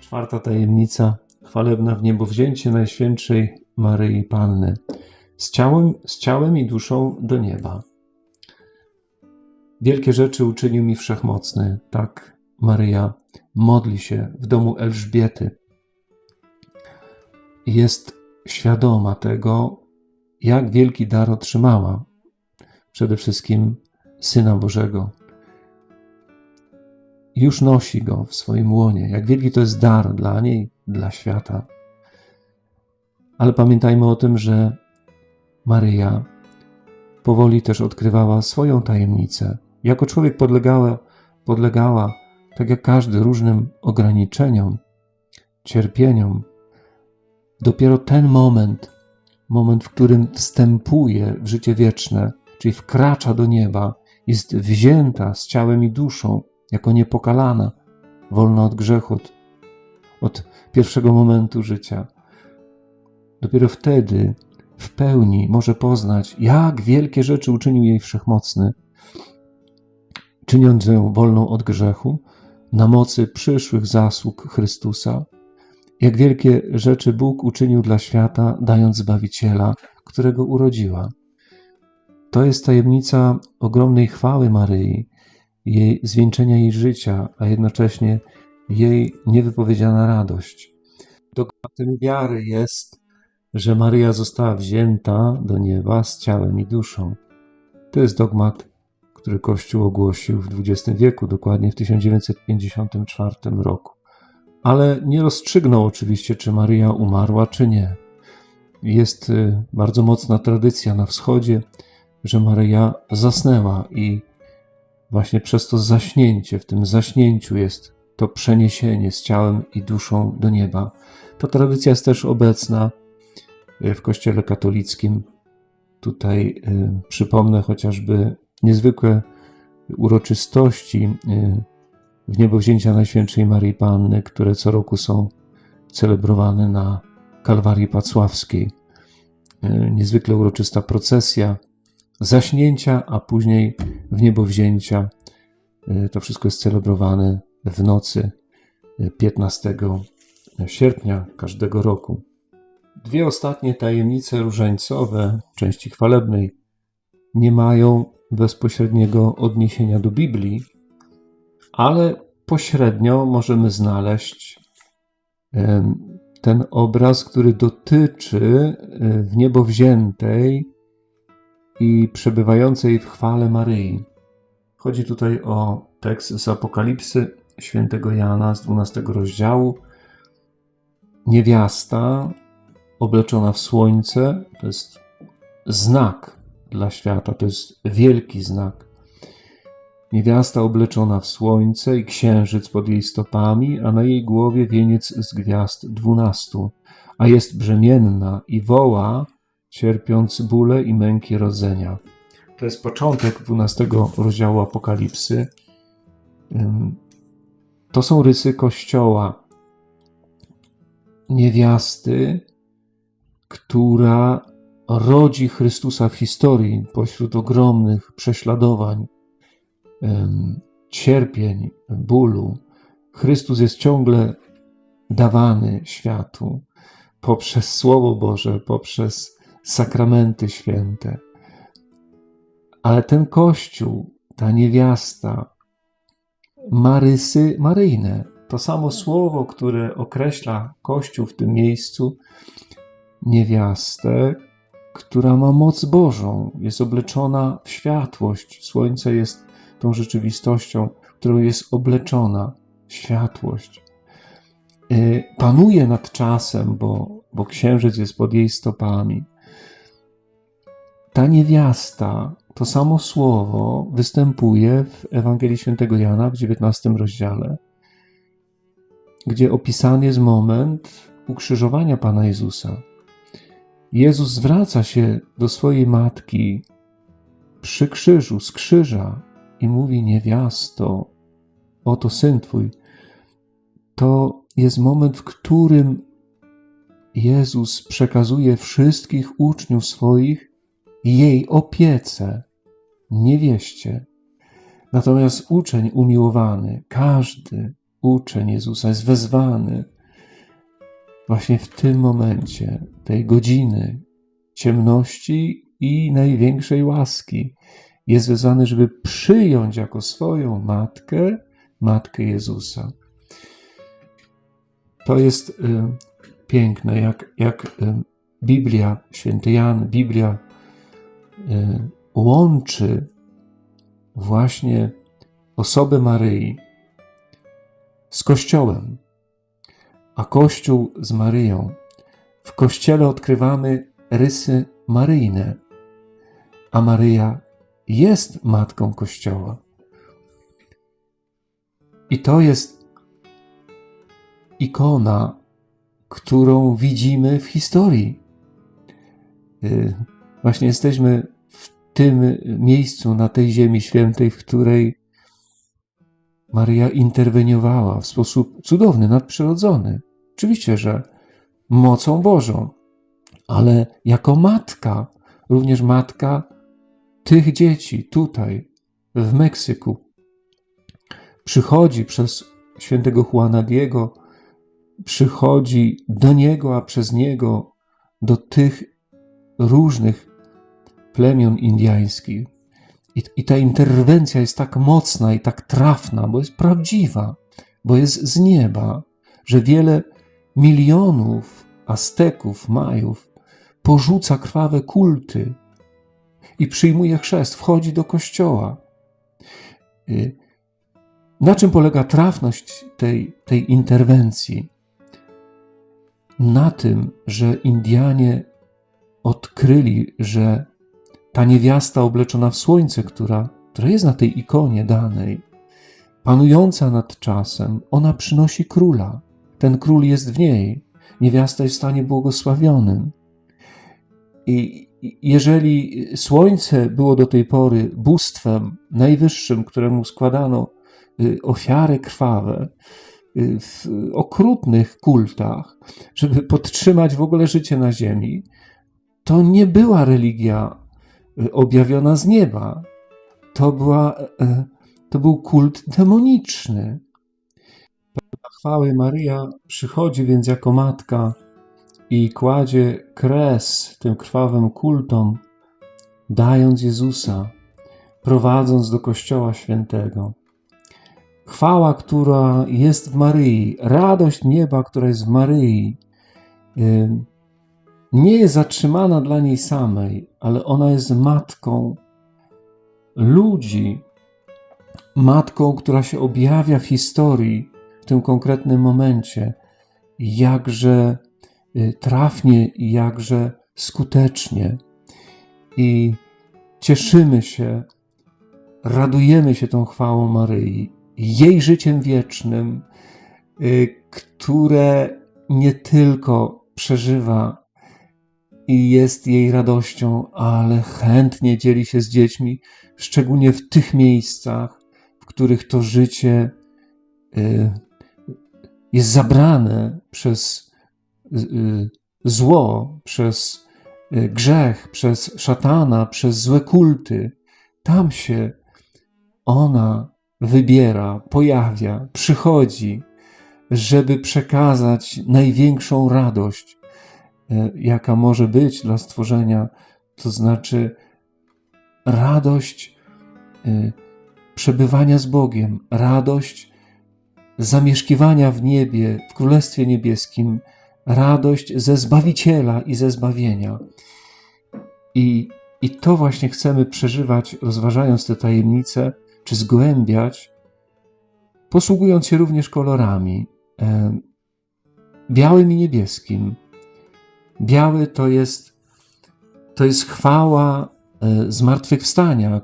Czwarta tajemnica chwalebna w niebo wzięcie Najświętszej Maryi Panny z ciałem, z ciałem i duszą do nieba. Wielkie rzeczy uczynił mi Wszechmocny. Tak Maryja modli się w domu Elżbiety. Jest świadoma tego, jak wielki dar otrzymała. Przede wszystkim Syna Bożego. Już nosi go w swoim łonie. Jak wielki to jest dar dla niej, dla świata. Ale pamiętajmy o tym, że Maryja powoli też odkrywała swoją tajemnicę. Jako człowiek podlegała, podlegała, tak jak każdy, różnym ograniczeniom, cierpieniom. Dopiero ten moment, moment, w którym wstępuje w życie wieczne, czyli wkracza do nieba, jest wzięta z ciałem i duszą, jako niepokalana, wolna od grzechu, od, od pierwszego momentu życia. Dopiero wtedy w pełni może poznać, jak wielkie rzeczy uczynił jej wszechmocny, czyniąc ją wolną od grzechu, na mocy przyszłych zasług Chrystusa, jak wielkie rzeczy Bóg uczynił dla świata, dając Zbawiciela, którego urodziła. To jest tajemnica ogromnej chwały Maryi, jej zwieńczenia jej życia, a jednocześnie jej niewypowiedziana radość. Dogmatem wiary jest, że Maryja została wzięta do nieba z ciałem i duszą. To jest dogmat, który Kościół ogłosił w XX wieku, dokładnie w 1954 roku. Ale nie rozstrzygnął oczywiście, czy Maryja umarła, czy nie. Jest y, bardzo mocna tradycja na wschodzie, że Maryja zasnęła i właśnie przez to zaśnięcie, w tym zaśnięciu jest to przeniesienie z ciałem i duszą do nieba. Ta tradycja jest też obecna w Kościele katolickim. Tutaj y, przypomnę chociażby niezwykłe uroczystości y, w niebowzięcia Najświętszej Maryi Panny, które co roku są celebrowane na Kalwarii Pacławskiej. Y, niezwykle uroczysta procesja zaśnięcia, a później w niebowzięcia. Y, To wszystko jest celebrowane w nocy y, 15 sierpnia każdego roku. Dwie ostatnie tajemnice różańcowe części chwalebnej nie mają bezpośredniego odniesienia do Biblii, ale pośrednio możemy znaleźć ten obraz, który dotyczy y, w niebo wziętej i przebywającej w chwale Maryi. Chodzi tutaj o tekst z Apokalipsy świętego Jana z 12 rozdziału. Niewiasta obleczona w słońce to jest znak dla świata, to jest wielki znak. Niewiasta obleczona w słońce i księżyc pod jej stopami, a na jej głowie wieniec z gwiazd dwunastu, a jest brzemienna i woła, cierpiąc bóle i męki rodzenia. To jest początek 12 rozdziału Apokalipsy. To są rysy Kościoła. Niewiasty, która rodzi Chrystusa w historii pośród ogromnych prześladowań, cierpień, bólu. Chrystus jest ciągle dawany światu poprzez Słowo Boże, poprzez sakramenty święte. Ale ten Kościół, ta niewiasta, ma rysy maryjne. To samo słowo, które określa Kościół w tym miejscu, niewiastę, która ma moc Bożą, jest obleczona w światłość. Słońce jest tą rzeczywistością, którą jest obleczona światłość. Y, Panuje nad czasem, bo, bo księżyc jest pod jej stopami. Ta niewiasta, to samo słowo występuje w Ewangelii Świętego Jana w 19 rozdziale, gdzie opisany jest moment ukrzyżowania Pana Jezusa. Jezus zwraca się do swojej matki przy krzyżu, z krzyża i mówi: Niewiasto, oto syn twój. To jest moment, w którym Jezus przekazuje wszystkich uczniów swoich jej opiece, niewieście. Natomiast uczeń umiłowany, każdy uczeń Jezusa jest wezwany właśnie w tym momencie, tej godziny ciemności i największej łaski. Jest wezwany, żeby przyjąć jako swoją matkę, matkę Jezusa. To jest y, piękne, jak, jak y, Biblia, święty Jan, Biblia y, łączy właśnie osobę Maryi z Kościołem, a Kościół z Maryją. W Kościele odkrywamy rysy maryjne, a Maryja jest matką Kościoła. I to jest ikona, którą widzimy w historii. Y, właśnie jesteśmy w tym miejscu, na tej Ziemi Świętej, w której Maryja interweniowała w sposób cudowny, nadprzyrodzony. Oczywiście, że mocą Bożą, ale jako matka, również matka tych dzieci tutaj, w Meksyku. Przychodzi przez świętego Juana Diego, przychodzi do niego, a przez niego do tych różnych plemion indyjskich. I, I ta interwencja jest tak mocna i tak trafna, bo jest prawdziwa, bo jest z nieba, że wiele milionów Azteków, Majów porzuca krwawe kulty i przyjmuje chrzest, wchodzi do kościoła. Y, na czym polega trafność tej, tej interwencji? Na tym, że Indianie odkryli, że ta niewiasta obleczona w słońce, która, która jest na tej ikonie danej, panująca nad czasem, ona przynosi króla. Ten król jest w niej. Niewiasta jest w stanie błogosławionym. I jeżeli słońce było do tej pory bóstwem najwyższym, któremu składano y, ofiary krwawe y, w okrutnych kultach, żeby podtrzymać w ogóle życie na ziemi, to nie była religia objawiona z nieba. To, była, to był kult demoniczny. Chwały Maryja przychodzi więc jako matka i kładzie kres tym krwawym kultom, dając Jezusa, prowadząc do Kościoła Świętego. Chwała, która jest w Maryi, radość nieba, która jest w Maryi, nie jest zatrzymana dla niej samej, ale ona jest matką ludzi, matką, która się objawia w historii w tym konkretnym momencie, jakże Y, trafnie i jakże skutecznie. I cieszymy się, radujemy się tą chwałą Maryi, jej życiem wiecznym, y, które nie tylko przeżywa i jest jej radością, ale chętnie dzieli się z dziećmi, szczególnie w tych miejscach, w których to życie y, jest zabrane przez Y, zło, przez y, grzech, przez szatana, przez złe kulty, tam się ona wybiera, pojawia, przychodzi, żeby przekazać największą radość, y, jaka może być dla stworzenia, to znaczy radość przebywania z Bogiem, radość zamieszkiwania w niebie, w Królestwie Niebieskim, radość ze Zbawiciela i ze zbawienia. I, I to właśnie chcemy przeżywać, rozważając te tajemnice, czy zgłębiać, posługując się również kolorami e, białym i niebieskim. Biały to jest, to jest chwała e, zmartwychwstania,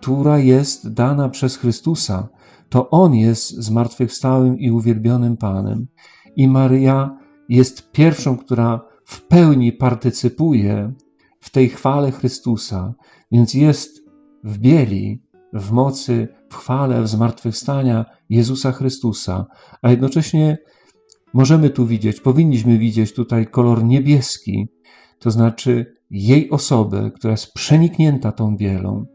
która jest dana przez Chrystusa. To On jest zmartwychwstałym i uwielbionym Panem. I Maryja jest pierwszą, która w pełni partycypuje w tej chwale Chrystusa, więc jest w bieli, w mocy, w chwale, w zmartwychwstania Jezusa Chrystusa, a jednocześnie możemy tu widzieć, powinniśmy widzieć tutaj kolor niebieski, to znaczy jej osobę, która jest przeniknięta tą bielą.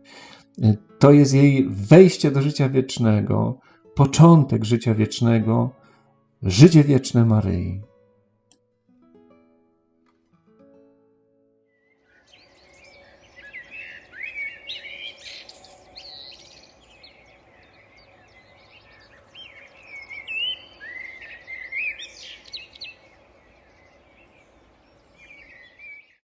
To jest jej wejście do życia wiecznego, początek życia wiecznego, życie wieczne Maryi.